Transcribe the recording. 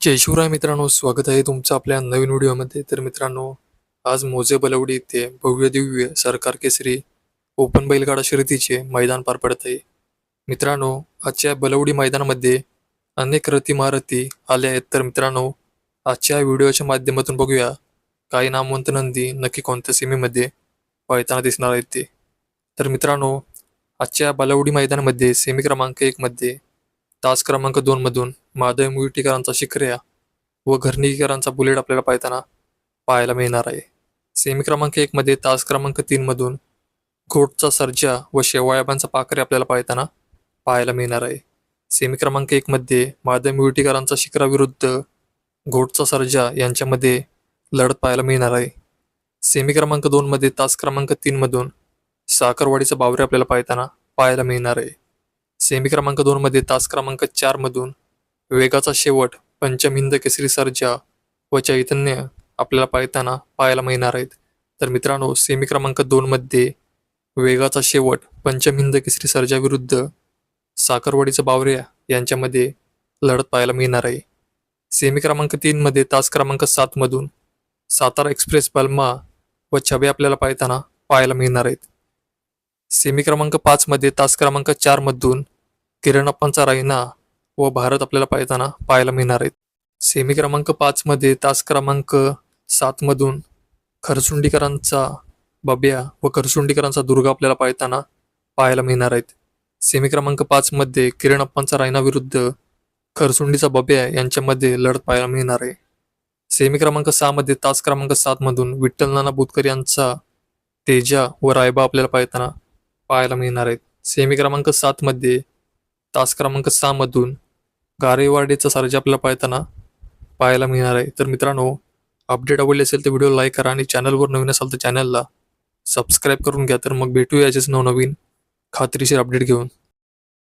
जय शिवराय मित्रांनो स्वागत आहे तुमचं आपल्या नवीन व्हिडिओमध्ये. तर मित्रांनो आज मोजे बलवडी येथे भव्य दिव्य सरकार केसरी ओपन बैलगाडा शर्यतीचे मैदान पार पडत आहे. मित्रांनो आजच्या बलवडी मैदानामध्ये अनेक रथी महारथी आल्या आहेत. तर मित्रांनो आजच्या व्हिडिओच्या माध्यमातून बघूया. काही नामवंत नंदी नक्की कोणत्या सीमेमध्ये पळताना दिसणार आहेत ते. तर मित्रांनो आजच्या बलवडी मैदानामध्ये सेमी क्रमांक एकमध्ये तास क्रमांक दोन मधून माधव मुईटीकरांचा शिकऱ्या व घरणीकरांचा बुलेट आपल्याला पाहताना पाहायला मिळणार आहे. सेमी क्रमांक एक मध्ये तास क्रमांक तीन मधून घोटचा सर्जा व शेवाळ्याबांचा पाखरे आपल्याला पाहताना पाहायला मिळणार आहे. सेमी क्रमांक एक मध्ये माधव मुईटीकरांचा शिखराविरुद्ध घोटचा सर्जा यांच्यामध्ये लढत पाहायला मिळणार आहे. सेमी क्रमांक दोन मध्ये तास क्रमांक तीन मधून साखरवाडीचा बावरे आपल्याला पाहताना पाहायला मिळणार आहे. सेमी क्रमांक दोनमध्ये तास क्रमांक चारमधून वेगाचा शेवट पंचम हिंद केसरी सर्जा व चैतन्य आपल्याला पाहताना पाहायला मिळणार आहेत. तर मित्रांनो सेमी क्रमांक दोनमध्ये वेगाचा शेवट पंचम हिंद केसरी सर्जा विरुद्ध साखरवाडीचं बावऱ्या यांच्यामध्ये लढत पाहायला मिळणार आहे. सेमी क्रमांक तीनमध्ये तास क्रमांक सातमधून सातारा एक्सप्रेस बल्मा व छबे आपल्याला पाहताना पाहायला मिळणार आहेत. सेमी क्रमांक पाचमध्ये तास क्रमांक चारमधून किरणप्पांचा रायना व भारत आपल्याला पाहताना पाहायला मिळणार आहेत. सेमी क्रमांक पाचमध्ये तास क्रमांक सातमधून खरसुंडीकरांचा बब्या व खरसुंडीकरांचा दुर्गा आपल्याला पाहताना पाहायला मिळणार आहेत. सेमी क्रमांक पाचमध्ये किरणप्पांचा किरण रायना विरुद्ध खरसुंडीचा बब्या यांच्यामध्ये लढत पाहायला मिळणार आहे. सेमी क्रमांक सहामध्ये तास क्रमांक सातमधून विठ्ठल नाना बुतकर यांचा तेजा व रायबा आपल्याला पाहताना पाहायला मिळणार आहेत. सेमी क्रमांक सातमध्ये तास क्रमांक सहा मधून गारेवाडीचा सर्जा आपल्याला पाहताना पाहायला मिळणार आहे. तर मित्रांनो अपडेट आवडली असेल तर व्हिडिओ लाईक करा आणि चॅनलवर नवीन असाल तर चॅनलला सबस्क्राईब करून घ्या. तर मग भेटूया याचेच नवनवीन खात्रीशीर अपडेट घेऊन.